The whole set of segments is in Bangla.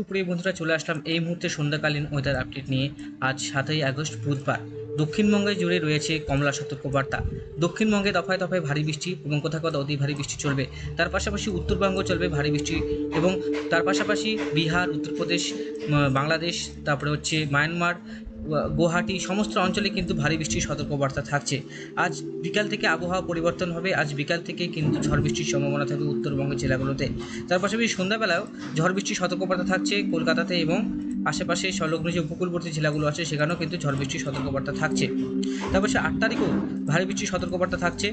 সুপ্রিয় বন্ধুরা, চলে আসলাম এই মুহূর্তে সন্ধ্যাকালীন ওয়েদার আপডেট নিয়ে। আজ সাতই আগস্ট, বুধবার। দক্ষিণবঙ্গে জুড়ে রয়েছে কমলা সতর্কবার্তা। দক্ষিণবঙ্গে দফায় দফায় ভারী বৃষ্টি এবং কোথাও কোথাও অতি ভারী বৃষ্টি চলবে। তার পাশাপাশি উত্তরবঙ্গ চলবে ভারী বৃষ্টি এবং তার পাশাপাশি বিহার, উত্তরপ্রদেশ বাংলাদেশ, তারপরে হচ্ছে মায়ানমার গুয়াহাটি সমস্ত অঞ্চলে কিন্তু ভারী বৃষ্টির সতর্কবার্তা থাকছে। আজ বিকাল থেকে আবহাওয়া পরিবর্তন হবে। আজ বিকাল থেকে কিন্তু ঝড় বৃষ্টির সম্ভাবনা থাকবে উত্তরবঙ্গের জেলাগুলোতে। তার পাশাপাশি সন্ধ্যাবেলাও ঝড় বৃষ্টির সতর্কবার্তা থাকছে কলকাতাতে এবং আশেপাশে সংলগ্ন যে উপকূলবর্তী জেলাগুলো আছে, সেখানেও কিন্তু ঝড় বৃষ্টির সতর্কবার্তা থাকছে। তারপর আট তারিখেও ভারী বৃষ্টির সতর্কবার্তা থাকছে।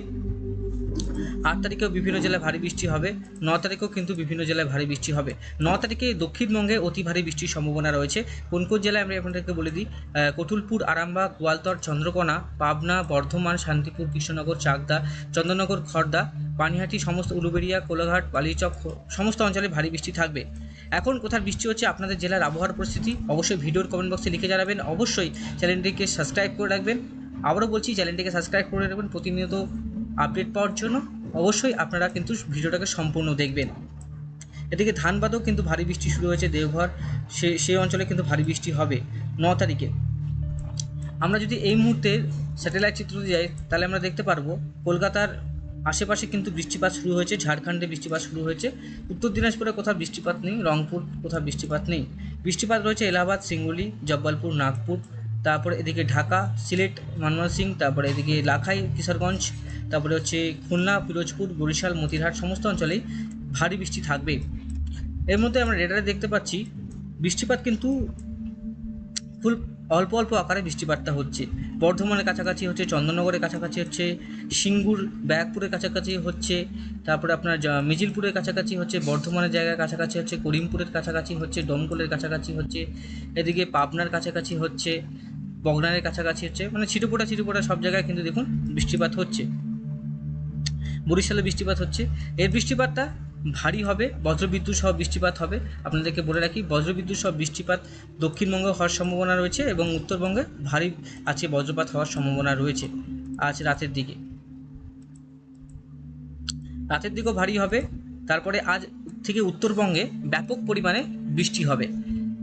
আট তারিখেও বিভিন্ন জেলায় ভারী বৃষ্টি হবে ন তারিখেও কিন্তু বিভিন্ন জেলায় ভারী বৃষ্টি হবে। ন তারিখে দক্ষিণবঙ্গে অতি ভারী বৃষ্টির সম্ভাবনা রয়েছে। কোন কোন জেলায় আমরা আপনাদেরকে বলে দিই আহ, কটুলপুর আরামবাগ গোয়ালতর চন্দ্রকোনা পাবনা বর্ধমান শান্তিপুর কৃষ্ণনগর চাকদা চন্দননগর খড়দা পানিহাটি সমস্ত উলুবেড়িয়া কোলাঘাট বালিচক সমস্ত অঞ্চলে ভারী বৃষ্টি থাকবে। এখন কোথায় বৃষ্টি হচ্ছে আপনাদের জেলার আবহাওয়ার পরিস্থিতি অবশ্যই ভিডিওর কমেন্ট বক্সে লিখে জানাবেন। অবশ্যই চ্যানেলটিকে সাবস্ক্রাইব করে রাখবেন। আবারও বলছি চ্যানেলটিকে সাবস্ক্রাইব করে রাখবেন। প্রতিনিয়ত আপডেট পাওয়ার জন্য। অবশ্যই আপনারা কিন্তু ভিডিওটাকে সম্পূর্ণ দেখবেন। এদিকে ধানবাদও কিন্তু ভারী বৃষ্টি শুরু হয়েছে দেওঘর। সে সেই অঞ্চলে কিন্তু ভারী বৃষ্টি হবে ন তারিখে। আমরা যদি এই মুহূর্তে স্যাটেলাইট চিত্র যাই, তাহলে আমরা দেখতে পারব কলকাতার আশেপাশে কিন্তু বৃষ্টিপাত শুরু হয়েছে, ঝাড়খণ্ডে বৃষ্টিপাত শুরু হয়েছে। উত্তর দিনাজপুরে কোথাও বৃষ্টিপাত নেই, রংপুর কোথাও বৃষ্টিপাত নেই। বৃষ্টিপাত রয়েছে এলাহাবাদ, সিঙ্গুলি, জব্বলপুর, নাগপুর। তারপরে এদিকে ঢাকা, সিলেট ময়মনসিং তারপরে এদিকে লাখাই, কিশোরগঞ্জ, তারপরে হচ্ছে খুলনা, পিরোজপুর, বরিশাল, মতিরহাট, সমস্ত অঞ্চলেই ভারী বৃষ্টি থাকবে। এর মধ্যে আমরা রেডারে দেখতে পাচ্ছি, বৃষ্টিপাত কিন্তু ফুল অল্প অল্প আকারে বৃষ্টিপাতটা হচ্ছে। বর্ধমানের কাছাকাছি হচ্ছে, চন্দননগরের কাছাকাছি হচ্ছে, সিঙ্গুর, ব্যারাকপুরের কাছাকাছি হচ্ছে, তারপরে আপনার মিজিলপুরের কাছাকাছি হচ্ছে, বর্ধমানের জায়গার কাছাকাছি হচ্ছে, করিমপুরের কাছাকাছি হচ্ছে ডোমকলের কাছাকাছি হচ্ছে, এদিকে পাবনার কাছাকাছি হচ্ছে বগনারের কাছাকাছি হচ্ছে মানে ছিটোপোটা ছিটোপোটা সব জায়গায় কিন্তু দেখুন বৃষ্টিপাত হচ্ছে। বরিশালে বৃষ্টিপাত হচ্ছে। এর বৃষ্টিপাতটা ভারী হবে, বজ্রবিদ্যুৎ সহ বৃষ্টিপাত হবে। আপনাদেরকে বলে রাখি, বজ্রবিদ্যুৎ সহ বৃষ্টিপাত দক্ষিণবঙ্গে হওয়ার সম্ভাবনা রয়েছে এবং উত্তরবঙ্গে ভারী আছে বজ্রপাত হওয়ার সম্ভাবনা রয়েছে আজ রাতের দিকে। রাতের দিকেও ভারী হবে, তারপরে আজ থেকে উত্তরবঙ্গে ব্যাপক পরিমাণে বৃষ্টি হবে।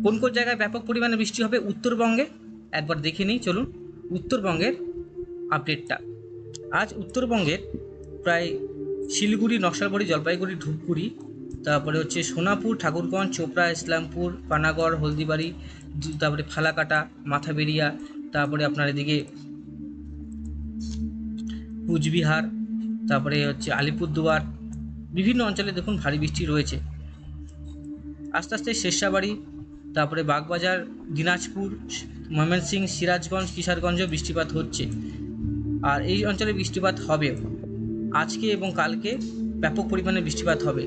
কোন কোন জায়গায় ব্যাপক পরিমাণে বৃষ্টি হবে? উত্তরবঙ্গে একবার দেখে নিই, চলুন উত্তরবঙ্গের আপডেটটা আজ উত্তরবঙ্গের প্রায় শিলিগুড়ি, নকশালবাড়ি, জলপাইগুড়ি, ধূপগুড়ি, তারপরে হচ্ছে সোনাপুর, ঠাকুরগঞ্জ, চোপড়া, ইসলামপুর, পানাগড়, হলদিবাড়ি, তারপরে ফালাকাটা মাথাবেরিয়া তারপরে আপনার এদিকে কুচবিহার, তারপরে হচ্ছে আলিপুরদুয়ার, বিভিন্ন অঞ্চলে দেখুন ভারী বৃষ্টি রয়েছে। আস্তে আস্তে শেরশাবাড়ি, তারপরে বাগবাজার, দিনাজপুর ময়মনসিংহ, সিরাজগঞ্জ, কিশোরগঞ্জেও বৃষ্টিপাত হচ্ছে। আর এই অঞ্চলে বৃষ্টিপাত হবে আজকে এবং কালকে ব্যাপক পরিমাণে বৃষ্টিপাত হবে।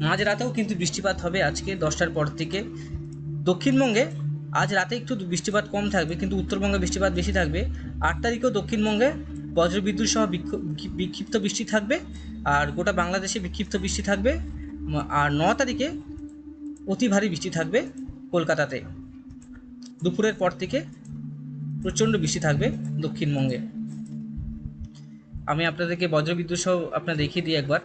মাঝরাতেও কিন্তু বৃষ্টিপাত হবে আজকে দশটার পর থেকে। দক্ষিণবঙ্গে আজ রাতে একটু বৃষ্টিপাত কম থাকবে, কিন্তু উত্তরবঙ্গে বৃষ্টিপাত বেশি থাকবে। আট তারিখেও দক্ষিণবঙ্গে বজ্রবিদ্যুৎ সহ বিক্ষ- বিক্ষিপ্ত বৃষ্টি থাকবে, আর গোটা বাংলাদেশে বিক্ষিপ্ত বৃষ্টি থাকবে। আর ন তারিখে অতি ভারী বৃষ্টি থাকবে কলকাতাতে। দুপুরের পর থেকে প্রচণ্ড বৃষ্টি থাকবে দক্ষিণবঙ্গে। আমি আপনাদেরকে বজ্রবিদ্যুৎ সহ আপনার দেখিয়ে দিই একবার।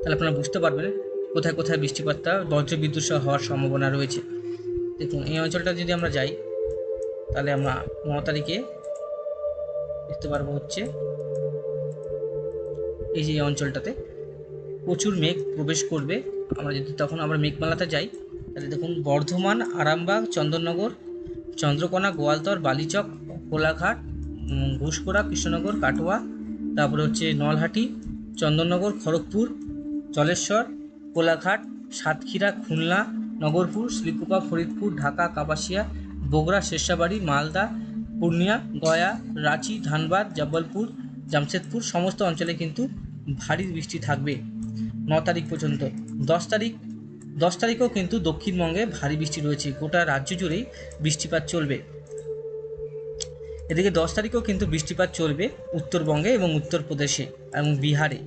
তাহলে আপনারা বুঝতে পারবেন কোথায় কোথায় বৃষ্টিপাতটা বজ্রবিদ্যুৎ সহ হওয়ার সম্ভাবনা রয়েছে। দেখুন, এই অঞ্চলটা যদি আমরা যাই, তাহলে আমরা ন তারিখে দেখতে পারব হচ্ছে এই যে অঞ্চলটাতে প্রচুর মেঘ প্রবেশ করবে। আমরা যদি তখন আমরা মেঘমালাতে যাই তাহলে দেখুন, বর্ধমান, আরামবাগ, চন্দননগর, চন্দ্রকোনা, গোয়ালতর, বালিচক, কোলাঘাট ঘুষকোড়া কৃষ্ণনগর, কাটোয়া, তারপরে হচ্ছে নলহাটি, চন্দননগর, খড়গপুর জলেশ্বর কোলাঘাট, সাতক্ষীরা, খুলনা, নগরপুর, শ্রীকুপা, ফরিদপুর, ঢাকা, কাপাসিয়া, বগুড়া, শেরশাবাড়ি, মালদা, পূর্ণিয়া, গয়া, রাঁচি, ধানবাদ, জব্বলপুর, জামশেদপুর, সমস্ত অঞ্চলে কিন্তু ভারী বৃষ্টি থাকবে ন তারিখ পর্যন্ত। দশ তারিখ দশ তারিখেও কিন্তু দক্ষিণবঙ্গে ভারী বৃষ্টি রয়েছে। গোটা রাজ্য জুড়েই বৃষ্টিপাত চলবে। এদিকে দশ তারিখেও কিন্তু বৃষ্টিপাত চলবে উত্তরবঙ্গে এবং উত্তরপ্রদেশে এবং বিহারে।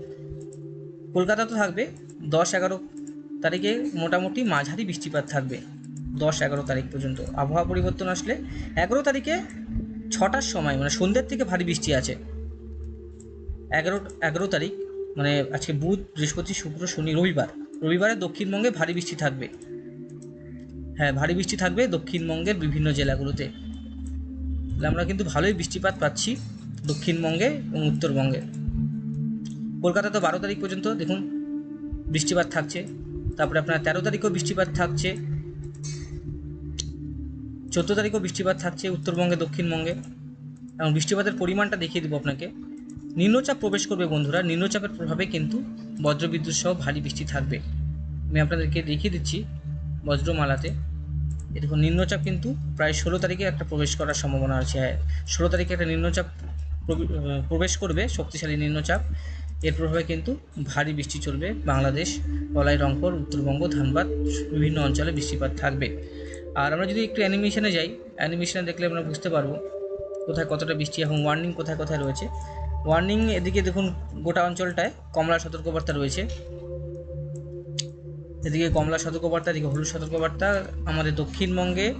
কলকাতা তো থাকবে। দশ এগারো তারিখে মোটামুটি মাঝারি বৃষ্টিপাত থাকবে। দশ এগারো তারিখ পর্যন্ত। আবহাওয়া পরিবর্তন আসলে এগারো তারিখে ছটার সময় মানে সন্ধ্যের থেকে ভারী বৃষ্টি আছে। এগারো এগারো তারিখ মানে আজকে বুধ, বৃহস্পতি, শুক্র, শনি, রবিবার। রবিবারে দক্ষিণবঙ্গে ভারী বৃষ্টি থাকবে। হ্যাঁ ভারী বৃষ্টি থাকবে দক্ষিণবঙ্গের বিভিন্ন জেলাগুলোতে। আমরা কিন্তু ভালোই বৃষ্টিপাত পাচ্ছি দক্ষিণবঙ্গে এবং উত্তরবঙ্গে। কলকাতা তো বারো তারিখ পর্যন্ত, দেখুন, বৃষ্টিপাত থাকছে। তারপরে আপনার তেরো তারিখও বৃষ্টিপাত থাকছে। চোদ্দ তারিখও বৃষ্টিপাত থাকছে উত্তরবঙ্গে, দক্ষিণবঙ্গে। এবং বৃষ্টিপাতের পরিমাণটা দেখিয়ে দেবো আপনাকে। নিম্নচাপ প্রবেশ করবে বন্ধুরা। নিম্নচাপের প্রভাবে কিন্তু বজ্রবিদ্যুৎ সহ ভারী বৃষ্টি থাকবে। আমি আপনাদেরকে দেখিয়ে দিচ্ছি বজ্রমালাতে। দেখুন, নিম্নচাপ কিন্তু প্রায় ষোলো তারিখে একটা প্রবেশ করার সম্ভাবনা আছে। হ্যাঁ ষোলো তারিখে একটা নিম্নচাপ প্রবেশ করবে, শক্তিশালী নিম্নচাপ। এর প্রভাবে কিন্তু ভারী বৃষ্টি চলবে বাংলাদেশ, বলাই রংপুর, উত্তরবঙ্গ, ধানবাদ, বিভিন্ন অঞ্চলে বৃষ্টিপাত থাকবে। আর আমরা যদি একটু অ্যানিমেশনে যাই, অ্যানিমেশনে দেখলে আমরা বুঝতে পারব কোথায় কতটা বৃষ্টি এবং ওয়ার্নিং কোথায় কোথায় রয়েছে। ওয়ার্নিং এদিকে দেখুন গোটা অঞ্চলটায় কমলা সতর্কবার্তা রয়েছে। এদিকে কমলা সতর্কবার্তা, এদিকে হলুদ সতর্কবার্তা, আমাদের দক্ষিণবঙ্গে,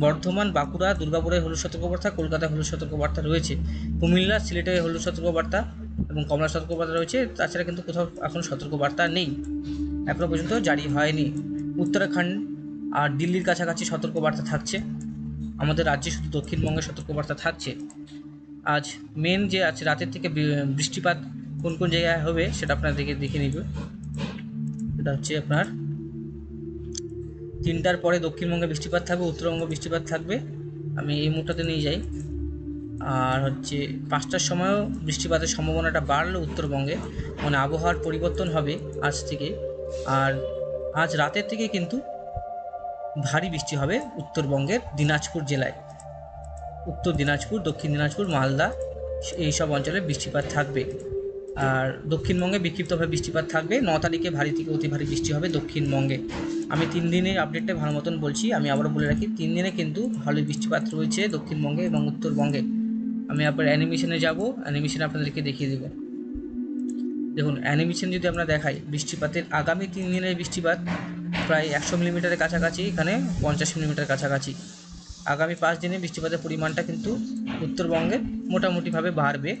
বর্ধমান, বাঁকুড়া, দুর্গাপুরে হলুদ সতর্কবার্তা, কলকাতায় হলুদ সতর্কবার্তা রয়েছে। কুমিল্লা, সিলেটে হলুদ সতর্কবার্তা এবং কমলা সতর্কবার্তা রয়েছে। তাছাড়া কিন্তু কোথাও এখন সতর্কবার্তা নেই। এখনও পর্যন্ত জারি হয়নি। উত্তরাখণ্ড আর দিল্লির কাছাকাছি সতর্কবার্তা থাকছে। আমাদের রাজ্যে শুধু দক্ষিণবঙ্গে সতর্কবার্তা থাকছে। আজ মেন যে আছে রাতের থেকে বৃষ্টিপাত কোন কোন জায়গায় হবে সেটা আপনার দেখে দেখে নিবে। এটা হচ্ছে আপনার তিনটার পরে দক্ষিণবঙ্গে বৃষ্টিপাত থাকবে, উত্তরবঙ্গে বৃষ্টিপাত থাকবে। আমি এই মুহূর্তে নিয়ে যাই। আর হচ্ছে পাঁচটার সময়ও বৃষ্টিপাতের সম্ভাবনাটা বাড়লো উত্তরবঙ্গে। মানে আবহাওয়ার পরিবর্তন হবে আজ থেকে। আর আজ রাতের থেকে কিন্তু ভারী বৃষ্টি হবে উত্তরবঙ্গের দিনাজপুর জেলায়। উত্তর দিনাজপুর, দক্ষিণ দিনাজপুর, মালদা এই সব অঞ্চলে বৃষ্টিপাত থাকবে। আর দক্ষিণবঙ্গে বিক্ষিপ্তভাবে বৃষ্টিপাত থাকবে। ন তারিখে ভারী থেকে অতি ভারী বৃষ্টি হবে দক্ষিণবঙ্গে। আমি তিন দিনের আপডেটটা ভালো মতন বলছি, আমি আবারও বলে রাখি, তিন দিনে কিন্তু ভালোই বৃষ্টিপাত রয়েছে দক্ষিণবঙ্গে এবং উত্তরবঙ্গে। আমি আবার অ্যানিমেশনে যাব অ্যানিমেশনে আপনাদেরকে দেখিয়ে দেবো। দেখুন অ্যানিমেশন যদি আমরা দেখাই, বৃষ্টিপাতের আগামী তিন দিনের বৃষ্টিপাত প্রায় একশো মিলিমিটারের কাছাকাছি, এখানে পঞ্চাশ মিলিমিটার কাছাকাছি। আগামী পাঁচ দিনে বৃষ্টিপাতের পরিমাণটা কিন্তু উত্তরবঙ্গে মোটামুটিভাবে বাড়বে,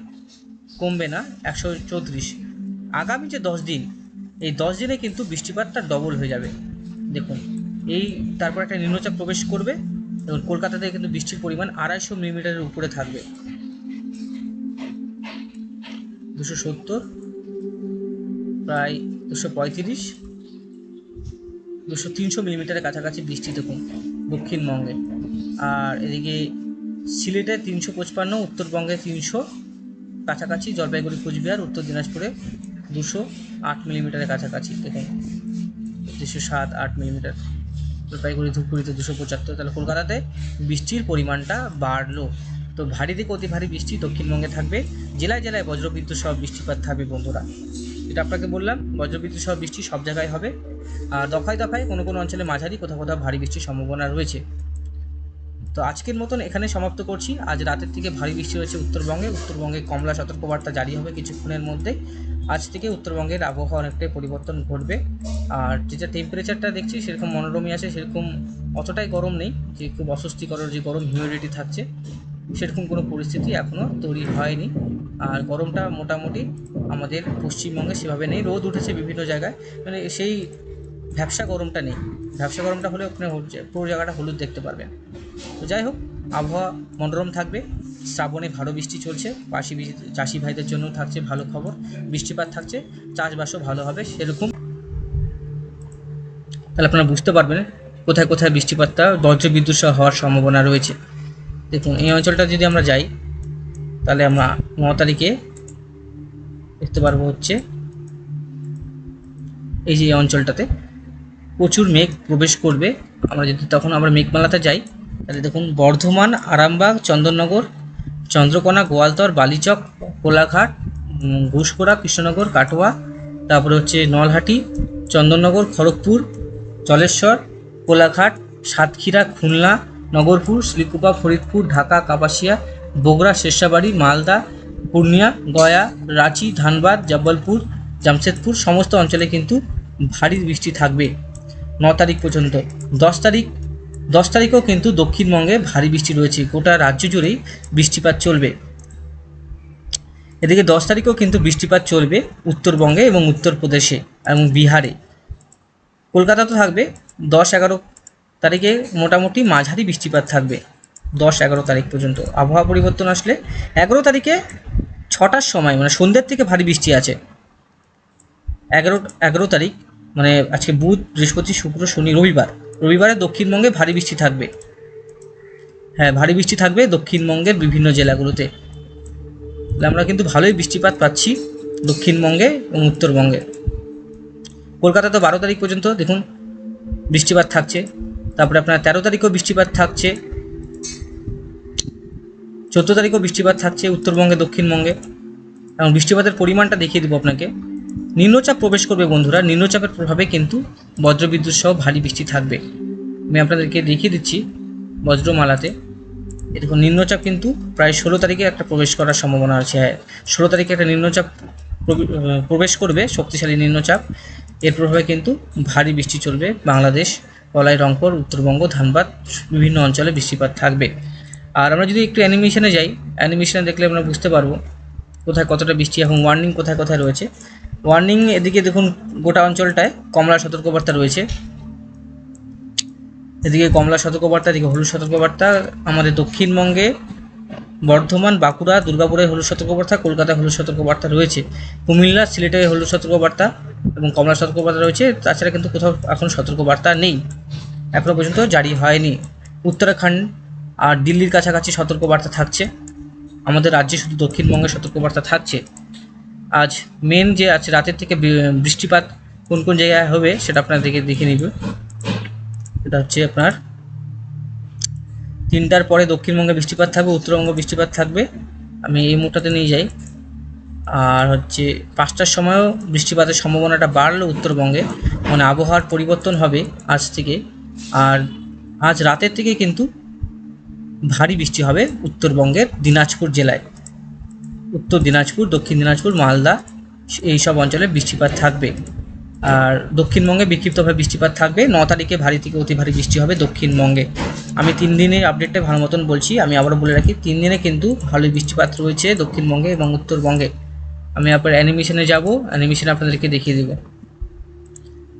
কমবে না, একশো চৌত্রিশ। আগামী যে দশ দিন, এই দশ দিনে কিন্তু বৃষ্টিপাতটা ডবল হয়ে যাবে। দেখুন, এই তারপর একটা নিম্নচাপ প্রবেশ করবে, এবং কলকাতাতে কিন্তু বৃষ্টির পরিমাণ আড়াইশো মিলিমিটারের উপরে থাকবে। দুশো সত্তর, প্রায় দুশো পঁয়ত্রিশ, দুশো তিনশো মিলিমিটারের কাছাকাছি বৃষ্টি দেখুন দক্ষিণবঙ্গে। আর এদিকে সিলেটে তিনশো পঁচপান্ন, উত্তরবঙ্গে তিনশো, কাছাকাছি জলপাইগুড়ি, কুচবিহার, উত্তর দিনাজপুরে দুশো আট মিলিমিটারের কাছাকাছি দেখুন। দুশো সাত, আট মিলিমিটার। জলপাইগুড়ি, ধূপগুড়িতে দুশো পঁচাত্তর। তাহলে কলকাতাতে বৃষ্টির পরিমাণটা বাড়লো। তো ভারী থেকে অতি ভারী বৃষ্টি দক্ষিণবঙ্গে থাকবে। জেলায় জেলায় বজ্রবিদ্যুৎ সহ বৃষ্টিপাত থাকবে বন্ধুরা। এটা আপনাকে বললাম, বজ্রবিদ্যুৎ সহ বৃষ্টি সব জায়গায় হবে। আর দফায় দফায় কোনো কোনো অঞ্চলে মাঝারি কোথাও কোথাও ভারী বৃষ্টির সম্ভাবনা রয়েছে। তো আজকের মতন এখানে সমাপ্ত করছি। আজ রাতের থেকে ভারী বৃষ্টি রয়েছে উত্তরবঙ্গে। উত্তরবঙ্গে কমলা সতর্কবার্তা জারি হবে কিছুক্ষণের মধ্যে আজ থেকে উত্তরবঙ্গের আবহাওয়া অনেকটাই পরিবর্তন ঘটবে। আর যেটা টেম্পারেচারটা দেখছি, সেরকম মনোরমই আছে, সেরকম অতটাই গরম নেই যে খুব অস্বস্তিকর যে গরম হিউমিডিটি থাকছে, সেরকম কোনো পরিস্থিতি এখনও তৈরি হয়নি। আর গরমটা মোটামুটি আমাদের পশ্চিমবঙ্গে সেভাবে নেই। রোদ উঠেছে বিভিন্ন জায়গায়। মানে সেই ভ্যাবসা গরমটা নেই। ভ্যাবসা গরমটা হলে ওখানে পুরো জায়গাটা হলুদ দেখতে পারবেন। তো যাই হোক, আবহাওয়া মনোরম থাকবে। শ্রাবণে ভালো বৃষ্টি চলছে। পাশি চাষি ভাইদের জন্য থাকছে ভালো খবর। বৃষ্টিপাত থাকছে। চাষবাসও ভালো হবে সেরকম। তাহলে আপনারা বুঝতে পারবেন কোথায় কোথায় বৃষ্টিপাতটা বজ্রবিদ্যুৎ সহ হওয়ার সম্ভাবনা রয়েছে। দেখুন, এই অঞ্চলটা যদি আমরা যাই, তাহলে আমরা ন তারিখে দেখতে পারব হচ্ছে এই যে অঞ্চলটাতে। প্রচুর মেঘ প্রবেশ করবে। আমরা যদি তখন আমরা মেঘমালাতে যাই, তাহলে দেখুন বর্ধমান, আরামবাগ, চন্দননগর, চন্দ্রকোনা, গোয়ালতর, বালিচক, কোলাঘাট ঘুষকোড়া কৃষ্ণনগর, কাটোয়া, তারপরে হচ্ছে নলহাটি, চন্দননগর, খড়গপুর জলেশ্বর কোলাঘাট, সাতক্ষীরা, খুলনা, নগরপুর শ্রীকুপা ফরিদপুর, ঢাকা, কাপাসিয়া, বগুড়া, শেরশাবাড়ি, মালদা, পূর্ণিয়া, গয়া, রাঁচি, ধানবাদ, জব্বলপুর, জামশেদপুর, সমস্ত অঞ্চলে কিন্তু ভারী বৃষ্টি থাকবে। ন তারিখ পর্যন্ত। দশ তারিখ, দশ তারিখেও কিন্তু দক্ষিণবঙ্গে ভারী বৃষ্টি রয়েছে। গোটা রাজ্য জুড়েই বৃষ্টিপাত চলবে। এদিকে দশ তারিখেও কিন্তু বৃষ্টিপাত চলবে উত্তরবঙ্গে এবং উত্তরপ্রদেশে এবং বিহারে। কলকাতা তো থাকবে। দশ এগারো তারিখে মোটামুটি মাঝারি বৃষ্টিপাত থাকবে। দশ এগারো তারিখ পর্যন্ত। আবহাওয়া পরিবর্তন আসলে এগারো তারিখে ছটার সময় মানে সন্ধ্যের থেকে ভারী বৃষ্টি আছে। এগারো এগারো তারিখ মানে আজকে বুধ, বৃহস্পতি, শুক্র, শনি, রবিবার। রবিবারে দক্ষিণবঙ্গে ভারী বৃষ্টি থাকবে। হ্যাঁ ভারী বৃষ্টি থাকবে দক্ষিণবঙ্গের বিভিন্ন জেলাগুলোতে। আমরা কিন্তু ভালোই বৃষ্টিপাত পাচ্ছি দক্ষিণবঙ্গে এবং উত্তরবঙ্গে। কলকাতা তো বারো তারিখ পর্যন্ত, দেখুন, বৃষ্টিপাত থাকছে। তারপরে আপনার তেরো তারিখেও বৃষ্টিপাত থাকছে। চোদ্দ তারিখেও বৃষ্টিপাত থাকছে উত্তরবঙ্গে, দক্ষিণবঙ্গে। এবং বৃষ্টিপাতের পরিমাণটা দেখিয়ে দেবো আপনাকে। নিম্নচাপ প্রবেশ করবে বন্ধুরা। নিম্নচাপের প্রভাবে কিন্তু বজ্রবিদ্যুৎ সহ ভারী বৃষ্টি থাকবে। আমি আপনাদেরকে দেখিয়ে দিচ্ছি বজ্রমালাতে। এরকম নিম্নচাপ কিন্তু প্রায় ষোলো তারিখে একটা প্রবেশ করার সম্ভাবনা আছে। হ্যাঁ ষোলো তারিখে একটা নিম্নচাপ প্রবেশ করবে, শক্তিশালী নিম্নচাপ। এর প্রভাবে কিন্তু ভারী বৃষ্টি চলবে বাংলাদেশ কলাই রংপুর, উত্তরবঙ্গ, ধানবাদ, বিভিন্ন অঞ্চলে বৃষ্টিপাত থাকবে। আর আমরা যদি একটু অ্যানিমেশনে যাই, অ্যানিমেশনে দেখলে আমরা বুঝতে পারব কোথায় কতটা বৃষ্টি এবং ওয়ার্নিং কোথায় কোথায় রয়েছে। ওয়ার্নিং এদিকে দেখুন গোটা অঞ্চলটায় কমলা সতর্কবার্তা রয়েছে। এদিকে কমলা সতর্কবার্তা, এদিকে হলুদ সতর্কবার্তা, আমাদের দক্ষিণবঙ্গে বর্ধমান, বাঁকুড়া, দুর্গাপুরে হলুদ সতর্কবার্তা, কলকাতায় হলুদ সতর্কবার্তা রয়েছে। কুমিল্লা, সিলেটে হলুদ সতর্কবার্তা এবং কমলা সতর্কবার্তা রয়েছে। তাছাড়া কিন্তু কোথাও এখন সতর্কবার্তা নেই। এখনও পর্যন্ত জারি হয়নি। উত্তরাখণ্ড আর দিল্লির কাছাকাছি সতর্কবার্তা থাকছে। আমাদের রাজ্যে শুধু দক্ষিণবঙ্গে সতর্কবার্তা থাকছে। আজ মেন যে আছে রাতের থেকে বৃষ্টিপাত কোন কোন জায়গায় হবে সেটা আপনাদেরকে দেখে নিবে। এটা হচ্ছে আপনার তিনটার পরে দক্ষিণবঙ্গে বৃষ্টিপাত থাকবে, উত্তরবঙ্গে বৃষ্টিপাত থাকবে। আমি এই মুহূর্তে নিয়ে যাই। আর হচ্ছে পাঁচটার সময়ও বৃষ্টিপাতের সম্ভাবনাটা বাড়লো উত্তরবঙ্গে। মানে আবহাওয়ার পরিবর্তন হবে আজ থেকে। আর আজ রাতের থেকে কিন্তু ভারী বৃষ্টি হবে উত্তরবঙ্গের দিনাজপুর জেলায়। উত্তর দিনাজপুর, দক্ষিণ দিনাজপুর, মালদা, এই সব অঞ্চলে বৃষ্টিপাত থাকবে। আর দক্ষিণবঙ্গে বিক্ষিপ্তভাবে বৃষ্টিপাত থাকবে। ন তারিখে ভারী থেকে অতি ভারী বৃষ্টি হবে দক্ষিণবঙ্গে। আমি তিন দিনের আপডেটটা ভালো মতন বলছি। আমি আবারও বলে রাখি, তিন দিনে কিন্তু ভালোই বৃষ্টিপাত রয়েছে দক্ষিণবঙ্গে এবং উত্তরবঙ্গে। আমি আপনার অ্যানিমেশনে যাব। অ্যানিমেশন আপনাদেরকে দেখিয়ে দেবো।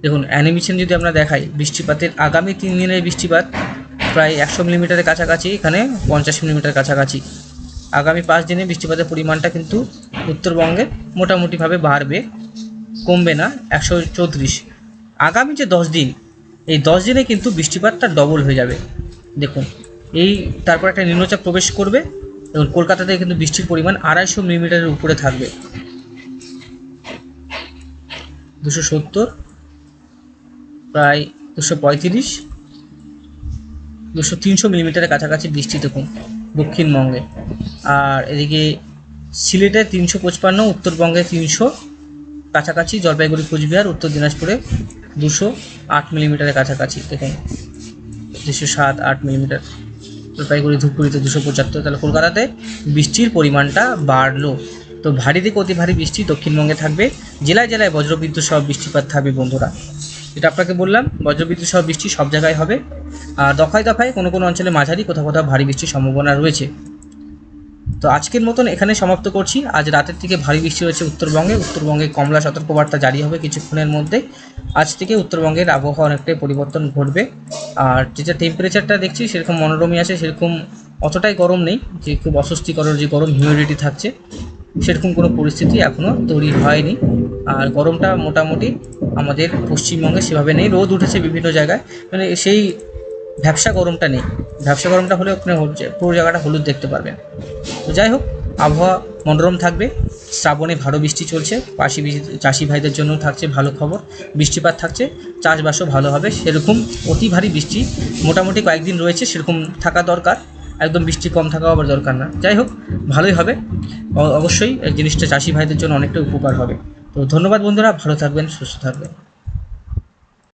দেখুন অ্যানিমেশন যদি আমরা দেখাই, বৃষ্টিপাতের আগামী তিন দিনের বৃষ্টিপাত প্রায় একশো মিলিমিটারের কাছাকাছি, এখানে পঞ্চাশ মিলিমিটার কাছাকাছি। আগামী পাঁচ দিনে বৃষ্টিপাতের পরিমাণটা কিন্তু উত্তরবঙ্গে মোটামুটিভাবে বাড়বে, কমবে না, একশো চৌত্রিশ। আগামী যে দশ দিন, এই দশ দিনে কিন্তু বৃষ্টিপাতটা ডবল হয়ে যাবে। দেখুন, এই তারপর একটা নিম্নচাপ প্রবেশ করবে এবং কলকাতাতে কিন্তু বৃষ্টির পরিমাণ আড়াইশো মিলিমিটারের উপরে থাকবে। দুশো সত্তর, প্রায় দুশো পঁয়ত্রিশ, দুশো তিনশো মিলিমিটারের কাছাকাছি বৃষ্টি দেখুন। দক্ষিণবঙ্গে। আর এদিকে সিলেটে তিনশো পঁচপান্ন, উত্তরবঙ্গে তিনশো, কাছাকাছি জলপাইগুড়ি, কোচবিহার, উত্তর দিনাজপুরে দুশো আট মিলিমিটারের কাছাকাছি। দেখুন দুশো সাত আট মিলিমিটার। জলপাইগুড়ি, ধূপগুড়িতে দুশো পঁচাত্তর। তাহলে কলকাতাতে বৃষ্টির পরিমাণটা বাড়লো। তো ভারী থেকে অতি ভারী বৃষ্টি দক্ষিণবঙ্গে থাকবে। জেলায় জেলায় বজ্রবিদ্যুৎ সহ বৃষ্টিপাত থাকবে বন্ধুরা। যেটা আপনাকে বললাম, বজ্রবিদ্যুৎ সহ বৃষ্টি সব জায়গায় হবে। আর দফায় দফায় কোনো কোনো অঞ্চলে মাঝারি, কোথাও কোথাও ভারী বৃষ্টির সম্ভাবনা রয়েছে। তো আজকের মতন এখানে সমাপ্ত করছি। আজ রাতের থেকে ভারী বৃষ্টি রয়েছে উত্তরবঙ্গে। উত্তরবঙ্গে কমলা সতর্কবার্তা জারি হবে কিছুক্ষণের মধ্যে। আজ থেকে উত্তরবঙ্গের আবহাওয়া অনেকটাই পরিবর্তন ঘটবে। আর যেটা টেম্পারেচারটা দেখছি, সেরকম মনোরমই আছে, সেরকম অতটাই গরম নেই। যে খুব অস্বস্তিকর যে গরম হিউমিডিটি থাকছে। সেরকম কোনো পরিস্থিতি এখনও তৈরি হয়নি। আর গরমটা মোটামুটি আমাদের পশ্চিমবঙ্গে সেভাবে নেই। রোদ উঠেছে বিভিন্ন জায়গায়। মানে সেই ভ্যাবসা গরমটা নেই। ভ্যাবসা গরমটা হলে আপনি পুরো জায়গাটা হলুদ দেখতে পারবেন। তো যাই হোক, আবহাওয়া মনোরম থাকবে। শ্রাবণে ভালো বৃষ্টি চলছে। পাশি চাষি ভাইদের জন্য থাকছে ভালো খবর। বৃষ্টিপাত থাকছে। চাষবাসও ভালো হবে। সেরকম অতি ভারী বৃষ্টি মোটামুটি কয়েকদিন রয়েছে। সেরকম থাকা দরকার। একদম বৃষ্টি কম থাকাও আবার দরকার না। যাই হোক, ভালোই হবে। অবশ্যই এই জিনিসটা চাষি ভাইদের জন্য অনেকটা উপকার হবে। তো ধন্যবাদ বন্ধুরা, ভালো থাকবেন, সুস্থ থাকবেন।